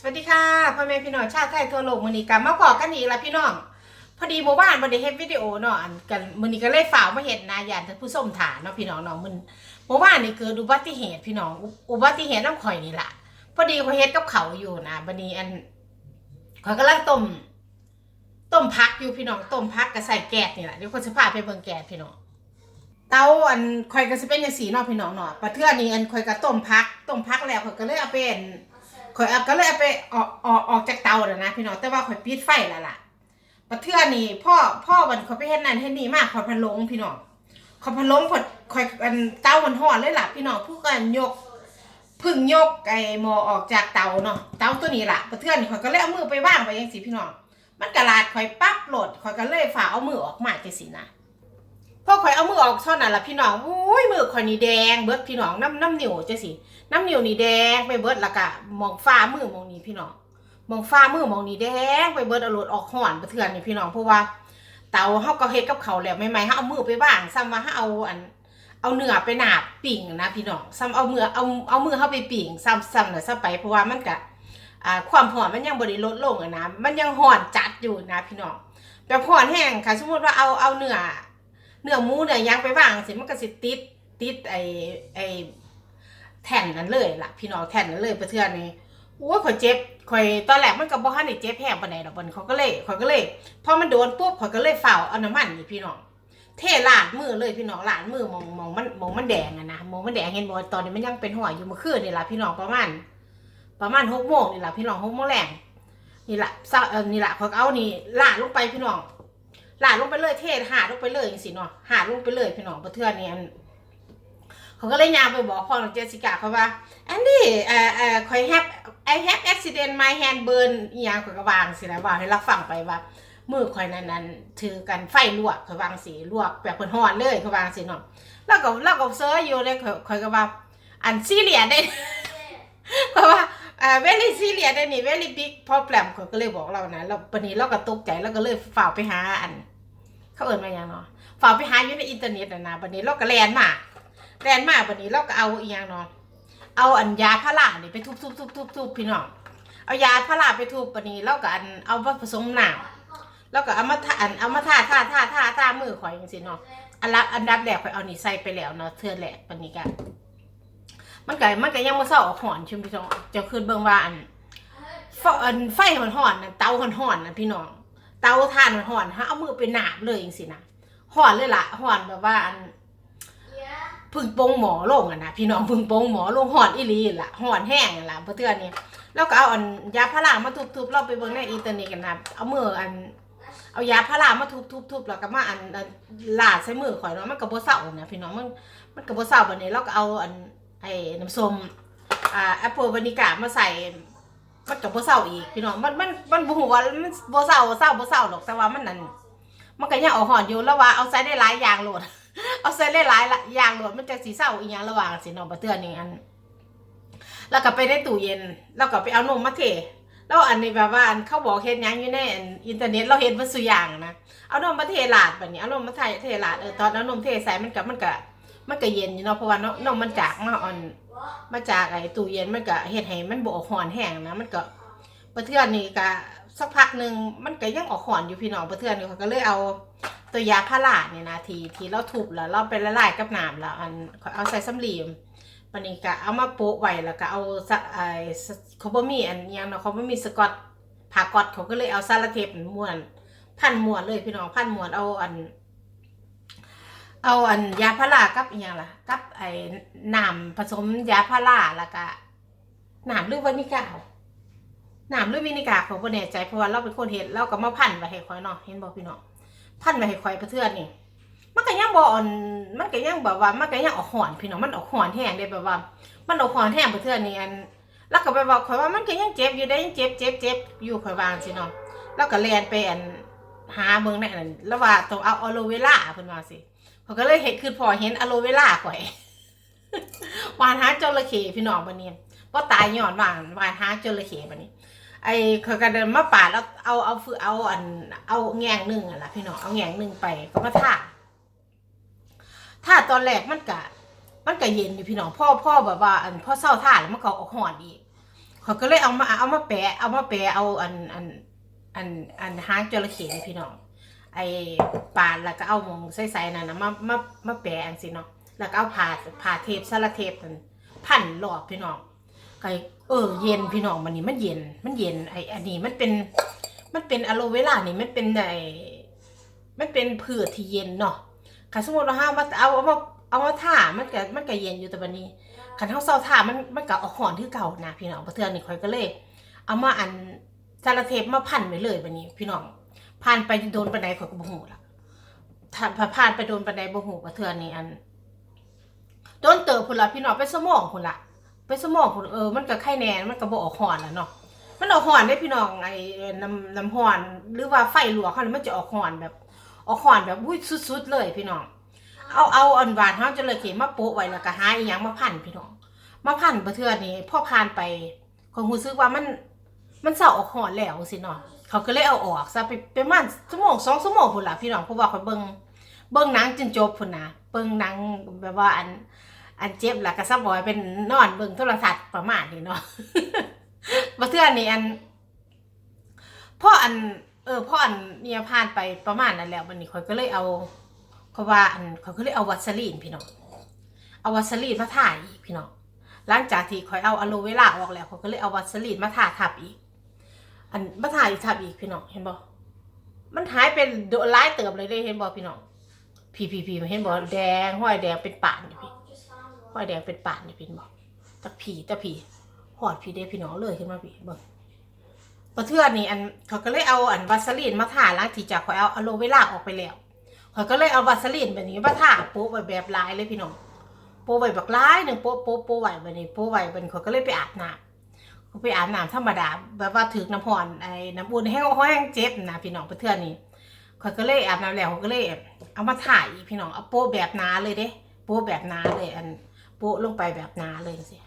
สวัสดีค่ะพ่อแม่พี่น้องชาติไทยทั่วโลกมือนี้ก็มาพอกันอีกแล้วพี่น้อง พอดีหมู่บ้านบ่ได้เฮ็ดวิดีโอเนาะอันกันมือนี้ก็เลยฝากมาเฮ็ดนะยานท่านผู้ชมถามเนาะพี่น้องเนาะมื้อหมู่บ้านนี่เกิดอุบัติเหตุพี่น้องอุบัติเหตุน้ำข่อยนี่ล่ะพอดีข่อยเฮ็ดกับเขาอยู่นะบัดนี้อันข่อยกำลังต้มต้มพักอยู่พี่น้องต้มพักก็ใส่แก๊สนี่แหละเดี๋ยวคนสิพาไปเบิ่งแก๊สพี่น้องเตาอันข่อยก็สิเป็นจังซี่เนาะพี่น้องเนาะปะเทื่อนี้อันข่อยก็ต้มพักต้มพักแล้วข่อยก็เลยเอาไปอัน ข่อยเอาก็เลยเอาไปออกออกออกจากเตาแล้วนะพี่น้องแต่ว่าข่อยปิดไฟแล้วล่ะปะเทื่อนี่พ่อพ่อมันข่อยไปเฮ็ดนั่นเฮ็ดนี่มากข่อยพันลงพี่น้องข่อยพันลงข่อยข่อยอันเตามันฮ้อนเลยล่ะพี่น้องผู้กันยกพึ่งยกไอ้หมอออกจากเตาเนาะเตาตัวนี้ล่ะปะเทื่อนี่ข่อยก็เลยเอามือไปวางไว้จังซี่พี่น้องมันกระลาดข่อยปั๊บโหลดข่อยก็เลยฝ่าเอามือออกมาจังซี่นะ พอข่อยเอามือออกเท่านั้นล่ะพี่น้องอุ้ยมือข่อยนี่แดงเบิดพี่น้องน้ำน้ำนิ้วจังซี่น้ำนิ้วนี่แดงไปเบิดล้วก็มองฟ้ามือมองนี้พี่น้องมองฟ้ามือมองนี้แดงไปเบิดเอารถออกห่อนไปเถื่อนนี่พี่น้องเพราะว่า เตาเฮาก็เฮ็ดกับเขาแล้วใหม่ๆเฮาเอามือไปว่างซ้ำว่าเฮาเอาอัน เอาเนื้อไปหนาบปิ่งนะพี่น้องซ้ำเอามือเอาเอามือเฮาไปปิ่งซ้ำซ้ำน่ะซะไปเพราะว่ามันก็อ่าความร้อนมันยังบ่ได้ลดลงอะนะมันยังร้อนจัดอยู่นะพี่น้องแบบร้อนแห้งค่ะสมมติว่าเอาเอาเนื้อ นื้อหมูเนื้อย่างไปวางสิมันก็สิติดติดไอไอแท่นนั้นเลยล่ะ พี่น้องแท่นนั้นเลยปเทื่อนนี้โอ้ยข่อยเจ็บข่อยตอนแรกมันก็บ่ทันได้เจ็บแห้งปานใดดอกบันเขาก็เลยข่อยก็เลยพอมันโดนปุ๊บข่อยก็เลยเฝ่าเอาน้ำมันนี่พี่น้องเทลาดมือเลยพี่น้องลาดมือมองมองมันมองมันแดงอะนะมองมันแดงเห็นบ่ตอนนี้มันยังเป็นหัวอยู่เมื่อคืนนี่ล่ะพี่น้องประมาณประมาณหกโมงนี่ล่ะพี่น้องหกโมงแรงนี่ล่ะเศร้าเออนี่ล่ะข่อยเอานี่ลาดลงไปพี่น้อง หลาดลงไปเลยเทศหาดลงไปเลยจังซี่เนาะหาดลงไปเลยพี่น้องประเทือนนี้อันเขาก็เลยยามไปบอกพ่อของเจสิก้าเขาว่าแอนนี้เอ่อเอ่อคอยแฮปไอแฮปอุบิเหตุ my hand burn อีหยังข่อยก็วางสินะว่าให้รับฟังไปว่ามือข่อยนั้นนั้นถือกันไฟลวกข่อยวางสิลวกแบบเพิ่นฮ้อนเลยเขาวางสิเนาะแล้วก็แล้วก็เซอร์อยู่เลยข่อยขอยก็ว่าอันซีเรียสได้เพราะว่าอ่า very serious ได้นี่ very big problem ข่อยก็เลยบอกเรานะแล้วปนนี้เราก็ตกใจแล้วก็เลยฝ่าไปหาอัน เขาเอิ้นมาหยังเนาะฝ่ากไปหาอยู่ในอินเทอร์เน็ตนะนะบัดนี้เราก็แลนมาแรนมากวันนี้เราก็เอาอีกอย่างเนาะเอาอันยาพารานี่ไปทุบทุบทุบทุบทุบพี่น้องเอายาพาราไปทุบวันนี้เราก็อันเอาผสมน้ำแล้วก็เอามาทานเอามาทาทาทาทาทามือข่อยจังซี่เนาะอันละอันดับแรกข่อยเอานี่ใส่ไปแล้วเนาะเทื่อแรกวันนี้ก็มันก็มันก็ยังบ่เซาออกหอนชิมพี่น้องเจะขึ้นเบิ่งว่าอันไฟอันไฟมันหอนนะเตาหอนๆน่ะพี่น้อง เตาถ่านมันหอนฮะเอามือไปหนาบเลยจังซี่นะหอนเลยล่ะหอนแบบว่าอันพึ่งโปงหมอลงอะนะพี่น้องพึ่งโปงหมอลงหอนอีลีล่ะหอนแห้งล่ะเพื่อเตือนนี่แล้วก็เอาอันยาพารามาทุบๆเราไปเบิ่งในอินเทอร์เน็ตกันนะเอามืออัน เอายาพารามาทุบๆๆแล้วก็มาอันลาดใส่มือข่อยเนาะมันก็บ่เศร้านะพี่น้องมันมันก็บ่เศร้าบัดนี้เราก็เอาอันไอ้น้ำส้มอ่าแอปเปิลวานิก้ามาใส่ มันก็บ่เศร้าอีกพี่น้องมันมันมันบ่ฮู้ว่ามันบ่เศร้าเศร้าบ่เศร้าหรอกแต่ว่ามันนั่นมันก็ยังเอาหอนอยู่แล้วว่าเอาใส่ได้หลายอย่างโหลด เอาใส่หลายละอย่างโหลดมันจะสีเศร้าอีหยังระหว่างสิเนองประเตือนนี่อัน แล้วก็ไปในตู้เย็น แล้วก็ไปเอานมมาเทแล้วอันนี้แบบว่าอันเขาบอกเฮ็ดหยังอยู่ในอันอินเทอร์เน็ตเราเฮ็ดมาสุอย่างนะเอานมมาเทลาดแบบนี้เอานมมาเทเทลาดเออตอนเอานมเทใส่มันก็มันก็ มันก็เย็นอยู่เนาะเพราะว่านมนมมันจากมาอ่อนมาจากไอ้ตู้เย็นมันก็เฮ็ดให้มันบ่ออกหอนแห้งนะมันก็ประเทือนนี่ก็สักพักหนึ่งมันก็ยังออกหอนอยู่พี่น้องประเทือนนี่เขาก็เลยเอาตัวยาพาราเนี่ยนะทีทีเราทุบแล้วเราไปละลายกับน้ำแล้วอันเอาใส่สำลีมปานนี้ก็เอามาโปะไว้แล้วก็เอาสไอ้สะเขาบ่มีอันยังเนาะเขาบ่มีสกอตผ่ากอตเขาก็เลยเอาซาลาเทปม้วนพันม้วนเลยพี่น้องพันม้วนเอาอัน เอาอันยาพารากับอีหยังล่ะ กับไอ้น้ำผสมยาพาราแล้วก็น้ำหรือวานิก้าน้ำหรือวินิก้าเขาบ่แน่ใจเพราะว่าเราเป็นคนเฮ็ดเราก็มาพันไว้ให้คอยเนาะเห็นบ่พี่เน้องพันไว้ให้ข่อยประเทือนนี่มันก็ยังบอ่อนมันก็ยังแบบว่ามันก็ยังออกห่อนพี่น้องมันออกห่อนแห้งเด้แบบว่า มันออกห่อนแห้งประเทือนนี่อันแล้วก็ไปบอกข่อยว่ามันก็ยังเจ็บอยู่ได้ยังเจ็บเจ็บเจ็บอยู่ข่อยวางสิเนาะแล้วก็เรียนไปอันหาเบิ่งในอันแล้วว่าต้องเอาอะโลเวล่าเพิ่นว่าสิ เขาก็เลยเห็นคือพอเห็นอะโลเวล่าข่อยวานหาจระเข้พี่น้องบัดนี้บ่ตายย้อนวานวานหาจระเข้บัดนี้ ไอ้เขาก็เดินมาปาดแล้วเอาเอาฟือเอาอันเอาแงงหนึ่งอะล่ะพี่น้องเอาแงงหนึ่งไปก็มาท่าท่าตอนแรกมันกะมันก็เย็นอยู่พี่น้องพ่อพ่อแบบว่า อันพ่อเศร้าท่าแล้วมันก็ออกหอนอีกเขาก็เลยเอามาเอามาแปะเอามาแปะเอาอันอันอันอันหางจระเข้พี่น้อง ไอ้ปาดแล้วก็เอามงใส่ๆนั่นนะมามามาแปะอันสิเนาะแล้วก็เอาผ่าผ่าเทปสารเทปนั่นพันรอบพี่น้องก็เออเย็นพี่น้องมันนี่มันเย็น มันเย็นไอ้อันนี้มันเป็น มันเป็นอะโลเวล่านี่มันเป็นไอ้มันเป็นพืชที่เย็นเนาะคันสมมติว่าห้ามาเอาเอามาเอามาท่ามันก็มันก็เย็นอยู่แต่บัดนี้คันเฮาเซาท่ามันมันก็เอาหอนคือเก่านะพี่น้องเทื่อนี่ข่อยก็เลย เอามาอันสารเทปมาพันไว้เลยบัดนี้ พี่น้อง ผ่านไปโดนปานใดข่อยก็บ่ฮู้ละถ้าผ่านไปโดนปานใดบ่ฮู้บ่เทื่อนี่อันโดนเติบพุ่นละพี่น้องไปสมองพุ่นละไปสมองพุ่นเออมันก็ไข้แน่มันก็บ่ออกหอนล้วเนาะมันออกหอนได้พี่น้องไอ้น้ำน้ำหอนหรือว่าไฟหลวกเขาเนี่ยมันจะออกหอนแบบ ออกหอนแบบอุ้ยสุดๆเลยพี่น้อง เอาเอาอันหวานเขาจะเลยเขียนมาโปะไว้แล้วก็หาอีหยังมาพันพี่น้องมาพันประเทือนี้พ่อพานไปของหูซึกว่ามันมันเศร้าออกหอนแล้วสิเนาะ เขาก็เลยเอาออกซะไปไปมันชั่วโมงสองชั่วโมงพุ่นละพี่น้องเพราะว่าเขาเบิ่งเบิ่งหนังจนจบพุ่นนะเบิ่งหนังแบบว่าอัน อันเจ็บแล้วก็ซับบอยเป็นนอนเบิ่งโทรทัศน์ประมาณนี้เนาะมาเทื่อนี่อันพ่ออัน เออพ่ออันเนี่ยผ่านไปประมาณนั้นแล้ววันนี้ข่อยก็เลยเอาเขาว่าอันเขาก็เลยเอาวัสลีนพี่น้องเอาวัสลีนมาถ่ายอีกพี่น้องหลังจากที่ข่อยเอาอะโลเวล่าออกแล้วเขาก็เลยเอาวัสลีนมาทาทับอีก อันมาถ่ายทับอีกพี่น้องเห็นบ่มันหายเป็นโดนร้ายเติบเลยได้เห็นบ่พี่น้องพี่พี่พี่เห็นบ่แดงห้อยแดงเป็นป่านอยู่พี่ห้อยแดงเป็นป่านอยู่พี่บ่ตะผีตะผีหอดพี่เด้พี่น้องเลยขึ้นมาพี่บ่ประเทือนี่อันเขาก็เลยเอาอันวัสลีนมาทาล้างที่จากเขาเอาอะโลเวล่าออกไปแล้วเขาก็เลยเอาวัสลีนแบบนี้มาทาโป๊ะไว้แบบลายเลยพี่น้องโป๊ะไว้แบบลายหนึ่งโป๊ะโป๊ะโป๊ะไว้แบบนี้โป๊ะไว้แบบนี้เขาก็เลยไปอาบน้ำ ไปอาบน้ำธรรมดาแบบว่าถือน้ำพรไอ้น้ำอุ่นแห้งแห้งเจ็บนะพี่น้องปเทื่อนี่เขาก็เลยอาบน้ำแล้วเขาก็เลยเอามาถ่ายพี่น้องเอาโป๊แบบหนาเลยเด้โป๊แบบหนาเลยอันโป๊ลงไปแบบหนาเลยสิ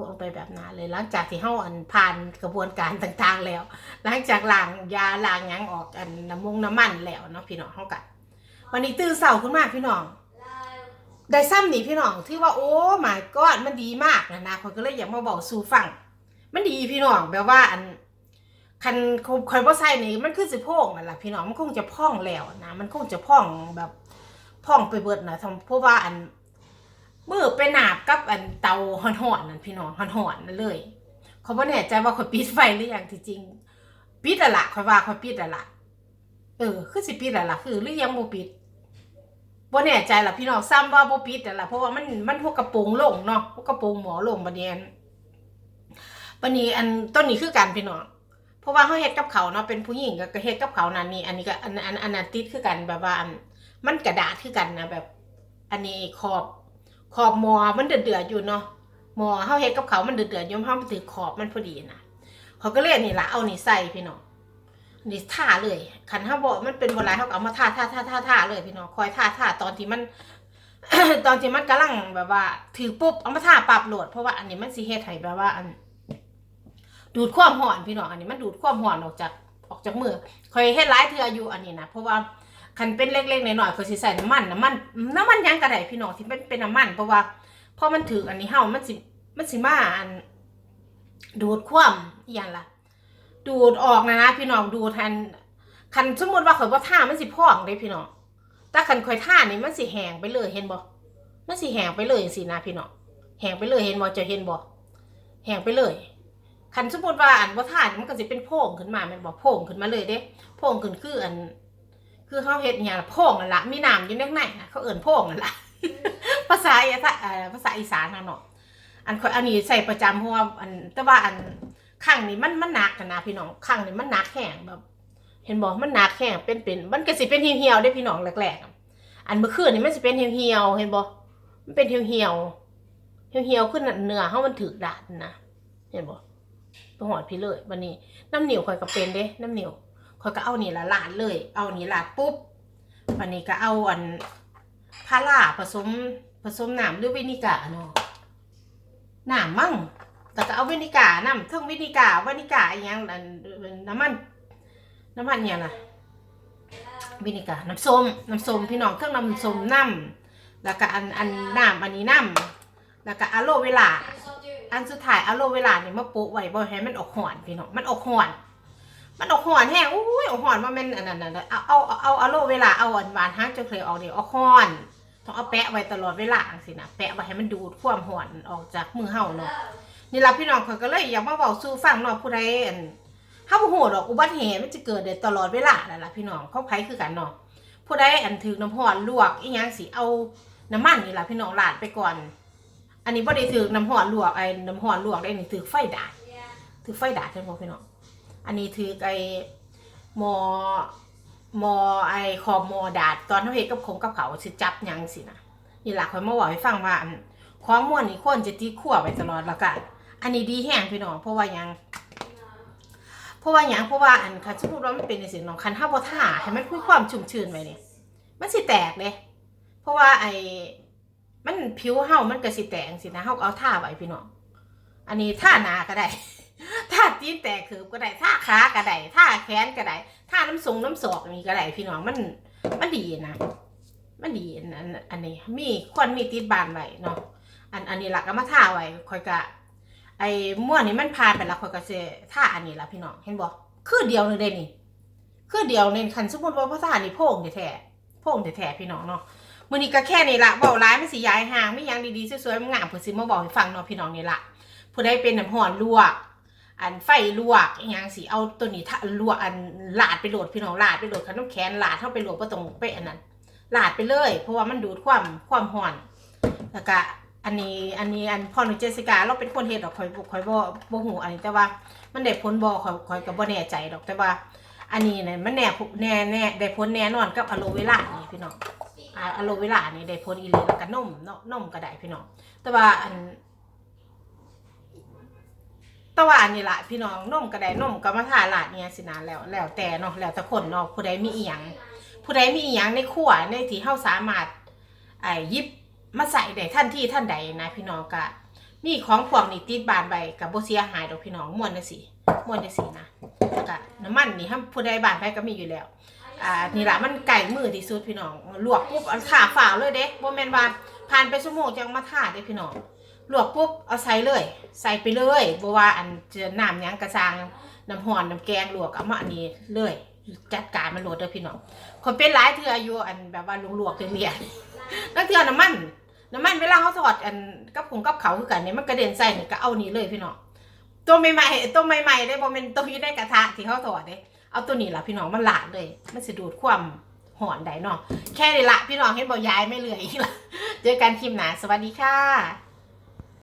ลงไปแบบนั้นเลยหลังจากที่เฮาอันผ่านกระบวนการต่างๆแล้ว หลังจากล้างยาล้างยังออกอันน้ำมงน้ำมันแล้วเนาะพี่น้องเฮากันวันนี้ตื่นเช้าขึ้นมาพี่น้อง ได้ซ้ำนี่พี่น้องที่ว่าโอ้หมายก้อดมันดีมากนะนะคนก็เลยอยากมาบอกสู่ฟังมันดีพี่น้องแบบว่าอันคันคอยบ่ใส่นี่มันคือสิพ่องนั่นล่ะพี่น้องมันคงจะพ่องแล้วนะมันคงจะพ่องแบบพ่องไปเบิดนะทำเพราะว่าอันมือไปหนาบกับอันเตาหอนๆนั่นพี่น้องหอนๆนั่นเลย เขาบ่แน่ใจว่าเขาปิดไฟหรือยังที่จริงปิดอะละคอยว่าเขาปิดอะละเออคือสิปิดอะละคือหรือยังบ่ปิด บ่แน่ใจล่ะพี่น้องซ้ำว่าบ่ปิดอะละเพราะว่ามันมันพวกกระโปรงลงเนาะพวกกระโปรงหมอลงบัดนี้อันบัดนี้อันต้นนี้คือกันพี่น้องเพราะว่าเขาเฮ็ดกับเขาเนาะเป็นผู้หญิงก็เฮ็ดกับเขานั่นนี่อันนี้ก็อันอันอันนั้นติดคือกันแบบว่าอันมันกระดาษคือกันนะแบบ อันนี้ขอบขอบหมอมันเดือดเดือดๆอยู่เนาะหมอเฮาเฮ็ดกับเขามันเดือดเดือดๆอยู่เฮามันถือขอบมันพอดีนะเขาก็เรียกนี่ละเอานี่ใส่พี่น้อง นี่ท่าเลยคันเฮาบอกมันเป็นโบราณเฮาก็เอามาท่าท่าท่าท่าท่าเลยพี่น้องคอยท่าท่าตอนที่มัน ตอนที่มันกำลังแบบว่า ถือปุ๊บเอามาท่าปรับโหลดเพราะว่าอันนี้มันสิเฮ็ดให้แบบว่า อัน ดูดความร้อนพี่น้องอันนี้มันดูดความร้อนออกจากออกจากมือคอยเฮ็ดหลายเทื่ออยู่อันนี้นะเพราะว่าคันเป็นเล็กๆหน่อยๆเขาสิใส่น้ำมันน้ำมันน้ำมันยังกระไดพี่น้องที่เป็นเป็นน้ำมันเพราะว่าพอมันถืออันนี้เฮามันสิมันสิมาอัน ดูดความอย่างล่ะ ดูดออกนะนะพี่น้องดูทันคันสมมติว่าข่อยว่าท่ามันสิพองเด้พี่น้องแต่คันข่อยท่านี่มันสิแห้งไปเลยเห็นบ่มันสิแห้งไปเลยสินะพี่น้องแห้งไปเลยเห็นบ่จะเห็นบ่แห้งไปเลยคันสมมติว่าอันว่าท่านี่มันก็สิเป็นโพงขึ้นมาแมันบ่โพงขึ้นมาเลยเด้โพงขึ้นคืออัน คือเขาเฮ็ดเนี่ยโพ่งนั่นละมีน้ำอยู่ในในนะเขาเอิ่นโพ่งนั่นละภาษาอีสานเอ่อภาษาอีสานนะเนาะอันข้อยอันนี้ใส่ประจำเพราะว่าอันแต่ว่าอัน ข้างนี้มันมันหนักกันนะพี่น้องข้างนี้มันหนักแห้งแบบ เห็นบอกมันหนักแห้งเป็นเป็นมันก็สิเป็นเหี่ยวๆได้พี่น้องแรกๆอันเมื่อคืนนี่มันสิเป็นเหี่ยวๆเห็นบ่มันเป็นเหี่ยวๆเหี่ยวๆขึ้นเนื้อเฮามันถึกดาดนะเห็นบ่ไปหอดพี่เลยวันนี้น้ำเหนียวข่อยก็เป็นเด้น้ำเหนียวเขาก็เอานี่ละลาดเลย เอานี่ลาดปุ๊บวันนี้ก็เอาอันพาราผสมผสมน้ำหรือวินิกาเนาะน้ำมั่ง แต่ก็เอาวินิกาน้ำเทั้งวินิกาวินิกาอหยังนน้ำมัน น้ำมันอหยังล่ะวินิกาน้ำส้มน้ำส้มพี่น้องเครื่องน้ำส้มน้ำแล้วก็อันอันน้ำอันนี้น้ำแล้วก็อะโลเวลาอันสุดท้ายอะโลเวลาเนี่ยมาโปะไว้บ่ให้มันออกห่อนพี่น้องมันออกห่อนมันออกห่อนแห้งอุ้ยออกห่อนว่ามันอันนั้นน่ะเอาเอาเอาเอาอะโลเวลาเอาอันหวานฮักจะเคยออกเดี๋ยวออกหอนต้องเอาแปะไว้ตลอดเวลาจังซี่นะแปะไว้ให้มันดูดความห่อนออกจากมือเฮาเนาะ นี่ล่ะพี่น้องข่อยก็เลยอยากมาเว้าสู่ฟังเนาะผู้ใดอันเฮาบ่ฮู้ดอกอุบัติเหตุมันจะเกิดได้ตลอดเวลานั่นล่ะพี่น้องเขาไผคือกันเนาะผู้ใดอันถือน้ำร้อนลวกอีหยังสิเอาน้ำมันนี่ล่ะพี่น้องราดไปก่อน อันนี้บ่ได้ถือน้ำร้อนลวกไอ้น้ำร้อนลวกได้นี่ถือไฟดาดถือไฟดาดเห็นบ่พี่น้องอันนี้ถือไอ้หมอหมอไอ้ขอบหมอดาดตอนเขาเฮ็ดกับคงกับเขาสิจับหยังสินะนี่ล่ะคอยมาบอกให้ฟังว่าอันของม่วนนี่ควรจะตีขั้วไว้ตลอดแล้วก็ อันนี้ดีแห้งพี่น้องเพราะว่ายังเพราะว่ายังเพราะว่าอันคันสมมติว่ามันเป็นในสิ่งของคันเฮาบ่ท่าให้มันคุยความชุ่มชื้นไว้นี่ยมันสิแตกเด้เพราะว่าไอ้มันผิวเฮามันก็สิแตกสินะเฮาเอาท่าไว้พี่น้องอันนี้ท่านาก็ได้ท่าตีนแตกคือก็ได้ท่าขาก็ได้ท่าแขนก็ได้ท่าน้ำทรงน้ำศอกนี่ก็ได้พี่น้องมันมันดีนะมันดีอันอันอันนี้มีควรมีติดบานไว้เนาะอันอันนี้หลักก็มาท่าไว้คอยกะ ไอ้ม่วนนี่มันผ่านไปแล้วคอยกะเซท่าอันนี้ละพี่น้องเห็นบ่คือเดียวนึงเด้นี่ คือเดียวในคันสมมติว่าพ่อท่านี่โพ่งแท้ๆโพ่งแท้ๆพี่น้องเนาะมื้อนี้ก็แค่นี้ละเว้าร้ายมันสิย้ายห่างไม่ยังดีๆสวยๆงามๆเพิ่นสิมาบอกให้ฟังเนาะพี่น้องนี่ละผู้ใดเป็นน้ำร้อนลวกอันไฟลวกอหยังสิเอาตัวนี้ถ้าลวกอันลาดไปโหลดพี่น้องลาดไปโหลดขนมแขนลาดเข้าไปโหลดบ่ตรงไปอันนั้นลาดไปเลย เพราะว่ามันดูดความความร้อนแล้วก็ อันนี้อันนี้อันพอหนูเจสิกาเราเป็นคนเฮ็ดดอกข่อยบ่ข่อยบ่บ่ฮู้อันนี้แต่ว่ามันได้ผลบ่ข่อยข่อยก็บ่แน่ใจดอกแต่ว่า อันนี้เนี่ยมันแน่แน่แน่ได้ผลแน่นอนกับอะโลเวล่านี่พี่น้องอ่าอะโลเวล่านี่ได้ผลอีหลีแล้วก็นมเนาะนมก็ได้พี่น้องแต่ว่าอันแต่ว่าอันนี้ละพี่น้องนมก็ได้นมก็มาทาลาดเนี่ยสินะแล้วแล้วแต่เนาะแล้วแต่คนเนาะผู้ใดมีอีหยังผู้ใดมีอีหยังในครัวในที่เฮาสามารถไอ้ยิบ มาใส่ได้ทันที่ท่านใดนะพี่น้องก็มีของพวกนี้ติดบานใบกับบ่เสียหายดอกพี่น้องม่วนจังซี่ม่วนจังซี่นะก็น้ำมันนี่ห้ามผู้ใดบานไผก็มีอยู่แล้วอ่านี่ละมันไก่มือที่สุดพี่น้องลวกปุ๊บเอาขาฝ่าเลยเด้บ่แมนว่าผ่านไปชั่วโมงจังมาทาเด้พี่น้องลวกปุ๊บเอาใส่เลย ใส่ไปเลยบ่ว่าอันจะน้ำยังกระซางน้ำห่อนน้ำแกงลวกเอามาอันนี้เลยจัดการมันโหลดเด้อพี่น้องคนเป็นหลายเทื่ออยู่อันแบบว่าลวกๆเรียนๆแล้วเทือน้ำมัน น้ำมันเวลาเขาทอดอันกับผงกับเขาคือกันเนี่ยมันกระเด็นใส่นี่ก็เอานี่เลยพี่น้องตัวใหม่ๆตัวใหม่ๆได้บ่แม่นตัวที่ได้กระทะที่เขาทอดเด้เอาตัวนี้ละพี่น้องมันลาดเลย มันสิดูดความหอนได้เนาะแค่นี้ละพี่น้องเห็นบ่ยายไม่เหลืออีกละเจอกันคลิปหนาสวัสดีค่ะ